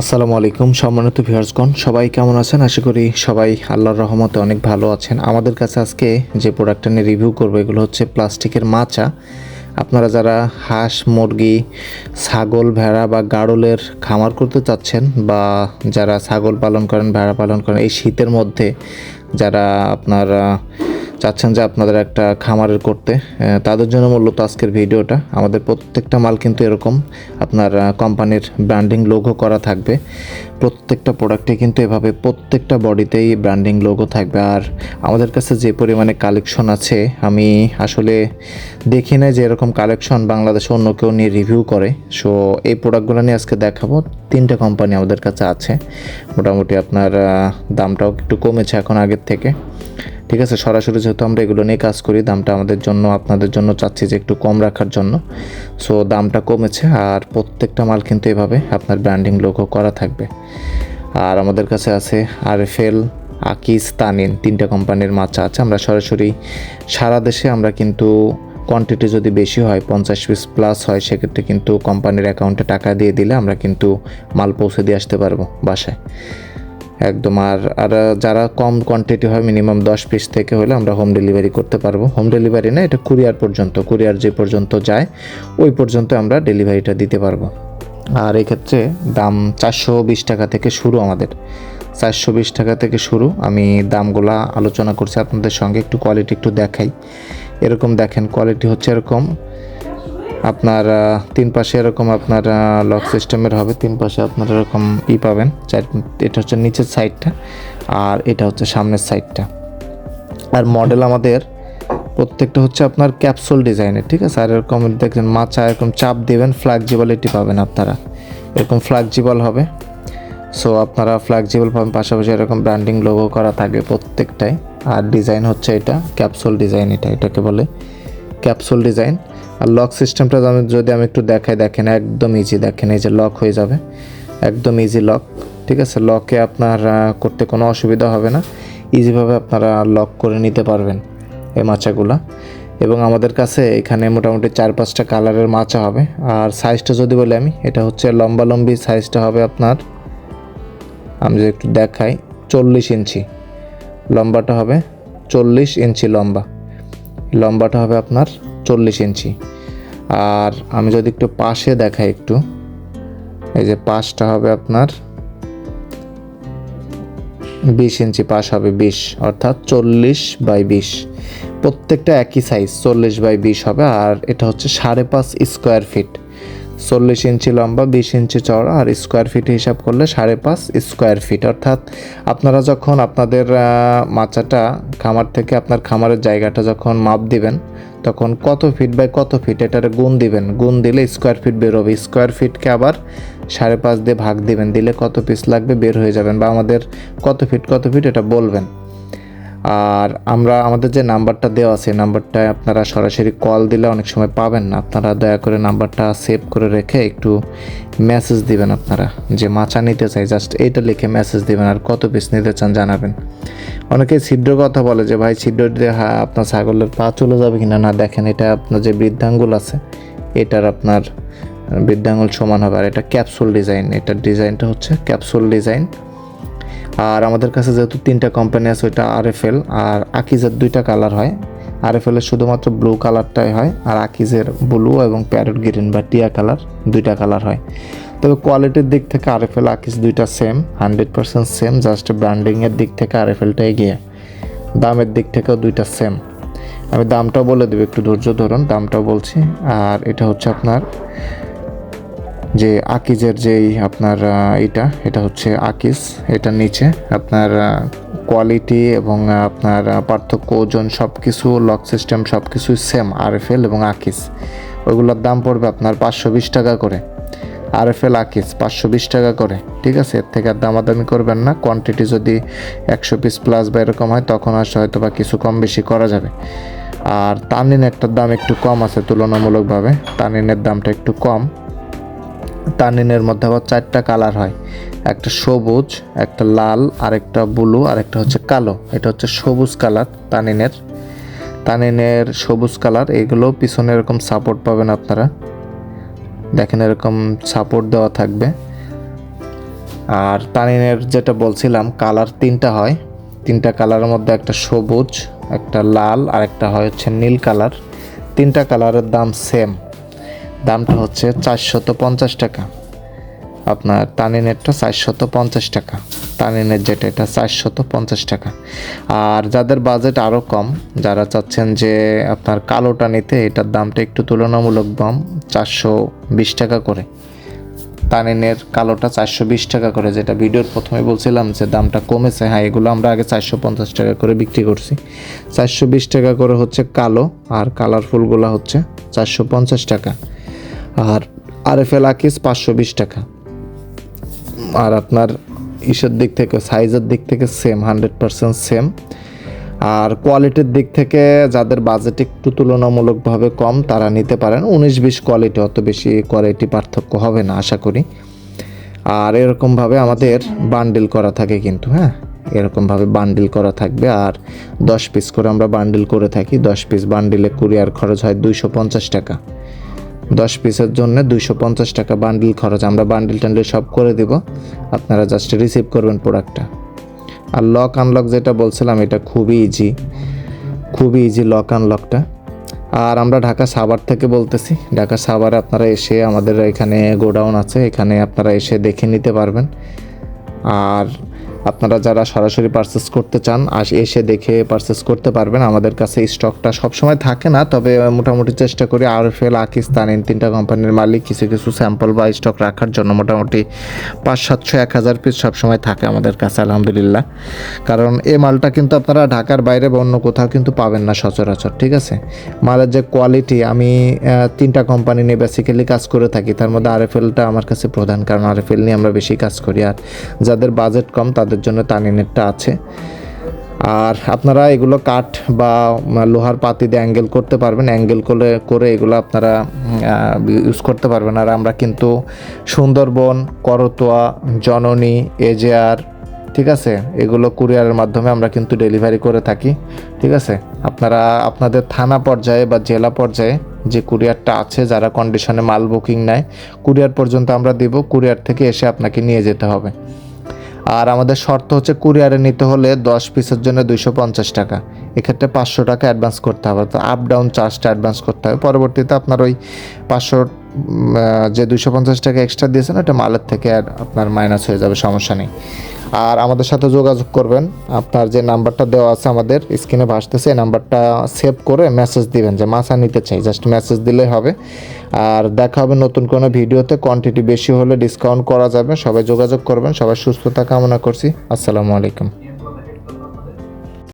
আসসালামু আলাইকুম সম্মানিত ভিউয়ার্সগণ, সবাই কেমন আছেন? আশা করি সবাই আল্লাহর রহমতে অনেক ভালো আছেন। আমাদের কাছে আজকে যে প্রোডাক্টটা নিয়ে রিভিউ করব, এগুলো হচ্ছে প্লাস্টিকের মাচা। আপনারা যারা হাঁস, মুরগি, ছাগল, ভেড়া বা গাড়লের খামার করতে চাচ্ছেন বা যারা ছাগল পালন করেন, ভেড়া পালন করেন, এই শীতের মধ্যে যারা আপনার চাচ্ছেন যে আপনাদের একটা খামারের করতে তাদের জন্য মূলত আজকের ভিডিওটা। আমাদের প্রত্যেকটা মাল কিন্তু এরকম, আপনার কোম্পানির ব্র্যান্ডিং লোগো করা থাকবে। প্রত্যেকটা প্রোডাক্টে কিন্তু এভাবে প্রত্যেকটা বডিতেই ব্র্যান্ডিং লোগো থাকবে। আর আমাদের কাছে যে পরিমাণে কালেকশন আছে, আমি আসলে দেখি না যে এরকম কালেকশন বাংলাদেশে অন্য কেউ নিয়ে রিভিউ করে। সো এই প্রোডাক্টগুলো নিয়ে আজকে দেখাবো। তিনটা কোম্পানি আমাদের কাছে আছে। মোটামুটি আপনার দামটাও একটু কমেছে এখন আগের থেকে। ঠিক আছে? সরাসরি যেহেতু আমরা এগুলো নিয়ে কাজ করি, দামটা আমাদের জন্য, আপনাদের জন্য চাচ্ছি যে একটু কম রাখার জন্য। সো দামটা কমেছে আর প্রত্যেকটা মাল কিন্তু এভাবে আপনার ব্র্যান্ডিং লোগো করা থাকবে। আর আমাদের কাছে আছে আরএফএল, আকিস, তানিন, তিনটা কোম্পানির মাচা আছে। আমরা সরাসরি সারা দেশে আমরা কিন্তু কোয়ান্টিটি যদি বেশি হয়, পঞ্চাশ পিস প্লাস হয়, সেক্ষেত্রে কিন্তু কোম্পানির অ্যাকাউন্টে টাকা দিয়ে দিলে আমরা কিন্তু মাল পৌঁছে দিয়ে আসতে পারব বাসায়। একদম। আর আর যারা কম কোয়ান্টিটি হয় মিনিমাম দশ পিস থেকে হলে আমরা হোম ডেলিভারি করতে পারব। হোম ডেলিভারি না, এটা কুরিয়ার পর্যন্ত কুরিয়ার যে পর্যন্ত যায়, ওই পর্যন্ত আমরা ডেলিভারিটা দিতে পারব। আর এক্ষেত্রে দাম চারশো বিশ টাকা থেকে শুরু আমাদের। চারশো বিশ টাকা থেকে শুরু। আমি দামগুলা আলোচনা করছি আপনাদের সঙ্গে, একটু কোয়ালিটি একটু দেখাই। এরকম দেখেন কোয়ালিটি হচ্ছে এরকম আপনার তিন পাশে এরকম আপনার লক সিস্টেমের হবে, তিন পাশে আপনার এরকম ই পাবেন। চার, এটা হচ্ছে নিচের সাইডটা আর এটা হচ্ছে সামনের সাইডটা আর মডেল আমাদের প্রত্যেকটা হচ্ছে আপনার ক্যাপসুল ডিজাইনের ঠিক আছে? আর এরকম দেখবেন মাছা এরকম চাপ দেবেন ফ্ল্যাক্সিবিলিটি পাবেন আপনারা। এরকম ফ্ল্যাক্সিবল হবে। সো আপনারা ফ্ল্যাক্সিবল পাবেন, পাশাপাশি এরকম ব্র্যান্ডিং লোগো করা থাকবে প্রত্যেকটাই। আর ডিজাইন হচ্ছে এটা ক্যাপসুল ডিজাইন এটা, এটাকে বলে ক্যাপসুল ডিজাইন আর লক সিস্টেমটা যদি আমি একটু দেখাই, দেখেন, একদম ইজি দেখেন, এই যে লক হয়ে যাবে। একদম ইজি লক ঠিক আছে? লকে আপনার করতে কোনো অসুবিধা হবে না। ইজিভাবে আপনারা লক করে নিতে পারবেন এই মাচাগুলা। এবং আমাদের কাছে এখানে মোটামুটি চার পাঁচটা কালারের মাচা হবে। আর সাইজটা যদি বলি আমি, এটা হচ্ছে লম্বা লম্বি সাইজটা হবে আপনার, আমি যদি একটু দেখাই, চল্লিশ ইঞ্চি। লম্বাটা হবে চল্লিশ ইঞ্চি লম্বা। লম্বাটা হবে আপনার চল্লিশ ইঞ্চি। আর আমি যদি একটু পাশে দেখাই একটু, এই যে পাশটা হবে আপনার বিশ ইঞ্চি, পাশ হবে বিশ, অর্থাৎ চল্লিশ বাই বিশ। প্রত্যেকটা একই সাইজ চল্লিশ বাই বিশ হবে, আর এটা হচ্ছে সাড়ে পাঁচ স্কোয়ার ফিট চল্লিশ ইঞ্চি লম্বা, বিশ ইঞ্চি চওড়া, আর স্কোয়ার ফিট হিসাব করলে সাড়ে পাঁচ স্কোয়ার ফিট অর্থাৎ আপনারা যখন আপনাদের মাচাটা, খামার থেকে আপনার খামারের জায়গাটা যখন মাপ দিবেন তখন কত ফিট বাই কত ফিট এটার গুণ দিবেন? গুণ দিলে স্কোয়ার ফিট বেরোবে স্কোয়ার ফিটকে আবার সাড়ে পাঁচ দিয়ে ভাগ দিবেন। দিলে কত পিস লাগবে? বের হয়ে যাবেন। বা আমাদের কত ফিট কত ফিট এটা বলবেন। আর আমরা, আমাদের যে নাম্বারটা দেওয়া আছে নাম্বারটায় আপনারা সরাসরি কল দিলে অনেক সময় পাবেন না। আপনারা দয়া করে নাম্বারটা সেভ করে রেখে একটু মেসেজ দিবেন আপনারা, যে মাছা নিতে চাই। জাস্ট এইটা লিখে মেসেজ দিবেন আর কত পিস নিতে চান জানাবেন। অনেকে ছিদ্র কথা বলে যে, ভাই, ছিদ্র দিয়ে হ্যাঁ আপনার ছাগলের পা চলে যাবে কিনা? না, দেখেন, এটা আপনার যে বৃদ্ধাঙ্গুল আছে, এটার আপনার বৃদ্ধাঙ্গুল সমান হবে। আর এটা ক্যাপসুল ডিজাইন এটার ডিজাইনটা হচ্ছে ক্যাপসুল ডিজাইন আর আমাদের কাছে যেহেতু তিনটা কোম্পানি আছে, ওইটা আর এফ এল আর আকিজের দুইটা কালার হয়। আর এফ এর শুধুমাত্র ব্লু কালারটাই হয় আর আকিজের ব্লু এবং প্যারট গ্রিন বা টিয়া কালার দুইটা কালার হয়। তবে কোয়ালিটির দিক থেকে আর এফ এল আকিজ দুইটা same hundred percent same just ব্র্যান্ডিংয়ের দিক থেকে আরএফএলটা এগিয়ে। দামের দিক থেকেও দুইটা সেম আমি দামটাও বলে দেবো, একটু ধৈর্য ধরুন, দামটাও বলছি। আর এটা হচ্ছে আপনার যে আকিজের যেই আপনার এটা এটা হচ্ছে আকিজ। এটার নিচে আপনার কোয়ালিটি এবং আপনার পার্থক্য, ওজন সব কিছু লক সিস্টেম সব কিছুই সেম আরএফএল এবং আকিজ। ওইগুলোর দাম পড়বে আপনার পাঁচশো বিশ টাকা করে। আরএফএল আকিজ, পাঁচশো বিশ টাকা করে, ঠিক আছে? এর থেকে আর দামাদামি করবেন না। কোয়ান্টিটি যদি একশো পিস প্লাস বা এরকম হয়, তখন আসলে হয়তো বা কিছু কম বেশি করা যাবে। আর তানিন একটার দাম একটু কম আছে তুলনামূলকভাবে। তানিনের দামটা একটু কম। তানিনের মধ্যে আবার চারটা কালার হয়। একটা সবুজ, একটা লাল, আরেকটা ব্লু আর একটা হচ্ছে কালো। এটা হচ্ছে সবুজ কালার তানিনের। তানিনের সবুজ কালার, এগুলো পিছনে এরকম সাপোর্ট পাবেন আপনারা। দেখেন এরকম সাপোর্ট দেওয়া থাকবে। আর তানিনের যেটা বলছিলাম, কালার তিনটা হয়। তিনটা কালারের মধ্যে একটা সবুজ, একটা লাল আর একটা হয় হচ্ছে নীল কালার। তিনটা কালারের দাম সেম দামটা হচ্ছে চারশত পঞ্চাশ টাকা। আপনার তানিনেরটা চারশত পঞ্চাশ টাকা তানিনের যেটা, এটা চারশত পঞ্চাশ টাকা। আর যাদের বাজেট আরও কম, যারা চাচ্ছেন যে আপনার কালোটা নিতে, এটার দামটা একটু তুলনামূলক দাম চারশো বিশ টাকা করে। তানিনের কালোটা চারশো বিশ টাকা করে, যেটা ভিডিওর প্রথমে বলছিলাম যে দামটা কমেছে হ্যাঁ এগুলো আমরা আগে চারশো পঞ্চাশ টাকা করে বিক্রি করছি। চারশো বিশ টাকা করে হচ্ছে কালো, আর কালারফুলগুলো হচ্ছে চারশো পঞ্চাশ টাকা। আর আর এফ আরএফএল আকিস পাঁচশো বিশ টাকা। আর আপনার ইসের দিক থেকে, সাইজের দিক থেকে সেম হান্ড্রেড পার্সেন্ট সেম আর কোয়ালিটির দিক থেকে যাদের বাজেট একটু তুলনামূলকভাবে কম, তারা নিতে পারেন। উনিশ বিশ কোয়ালিটি অত বেশি কোয়ালিটি পার্থক্য হবে না, আশা করি। আর এরকমভাবে আমাদের বান্ডিল করা থাকে কিন্তু হ্যাঁ? এরকমভাবে বান্ডিল করা থাকবে। আর দশ পিস করে আমরা বান্ডিল করে থাকি। দশ পিস বান্ডিলে কুরিয়ার খরচ হয় দুইশো পঞ্চাশ টাকা। দশ পিসের জন্য দুইশো পঞ্চাশ টাকা বান্ডিল খরচ। আমরা বান্ডিল টান্ডিল সব করে দিব। আপনারা জাস্ট রিসিভ করবেন প্রোডাক্টটা আর লক আনলক যেটা বলছিলাম, এটা খুবই ইজি খুবই ইজি লক আনলকটা আর আমরা ঢাকা সাভার থেকে বলতেছি। ঢাকা সাভারে আপনারা এসে আমাদের এখানে গোডাউন আছে। এখানে আপনারা এসে দেখে নিতে পারবেন। আর আপনারা যারা সরাসরি পারচেস করতে চান, আস এসে দেখে পারচেস করতে পারবেন। আমাদের কাছে স্টকটা সবসময় থাকে না, তবে মোটামুটি চেষ্টা করি আরএফএল আকিস্তান এই তিনটা কোম্পানির মালিক কিছু কিছু স্যাম্পল বা স্টক রাখার জন্য মোটামুটি পাঁচ সাতশো এক হাজার পিস সবসময় থাকে আমাদের কাছে, আলহামদুলিল্লাহ। কারণ এই মালটা কিন্তু আপনারা ঢাকার বাইরে বা অন্য কোথাও কিন্তু পাবেন না সচরাচর, ঠিক আছে? মালের যে কোয়ালিটি আমি তিনটা কোম্পানি নিয়ে বেসিক্যালি কাজ করে থাকি। তার মধ্যে আরএফএলটা আমার কাছে প্রধান, কারণ আরএফএল নিয়ে আমরা বেশি কাজ করি। আর যাদের বাজেট কম, তাদের জন্য তানিনেরটা আছে। আর আপনারা এগুলো কাঠ বা লোহার পাতি দিয়ে অ্যাঙ্গেল করতে পারবেন। অ্যাঙ্গেল করে করে এগুলো আপনারা ইউজ করতে পারবেন। আর আমরা কিন্তু সুন্দরবন, করতোয়া, জননী এজেআর ঠিক আছে? এগুলো কুরিয়ারের মাধ্যমে আমরা কিন্তু ডেলিভারি করে থাকি, ঠিক আছে? আপনারা আপনাদের থানা পর্যায়ে বা জেলা পর্যায়ে যে কুরিয়ারটা আছে, যারা কন্ডিশনে মাল বুকিং নেয়, কুরিয়ার পর্যন্ত আমরা দিব। কুরিয়ার থেকে এসে আপনাকে নিয়ে যেতে হবে। আর আমাদের শর্ত হচ্ছে কুরিয়ারে নিতে হলে দশ পিসের জন্য দুইশো পঞ্চাশ টাকা। এক্ষেত্রে পাঁচশো টাকা অ্যাডভান্স করতে হবে তো আপ ডাউন চার্জটা অ্যাডভান্স করতে হবে। পরবর্তীতে আপনার ওই পাঁচশো যে দুশো পঞ্চাশ টাকা এক্সট্রা দিয়েছেন, ওটা মালের থেকে আর আপনার মাইনাস হয়ে যাবে, সমস্যা নেই। আর আমাদের সাথে যোগাযোগ করবেন। আপনার যে নাম্বারটা দেওয়া আছে আমাদের স্ক্রিনে ভাসতেছে এই নাম্বারটা সেভ করে মেসেজ দিবেন, যে মাছা নিতে চাই জাস্ট মেসেজ দিলেই হবে। আর দেখা হবে নতুন কোনো ভিডিওতে কোয়ান্টিটি বেশি হলে ডিসকাউন্ট করা যাবে, সবাই যোগাযোগ করবেন, সবাই সুস্থতা কামনা করছি, আসসালামু আলাইকুম।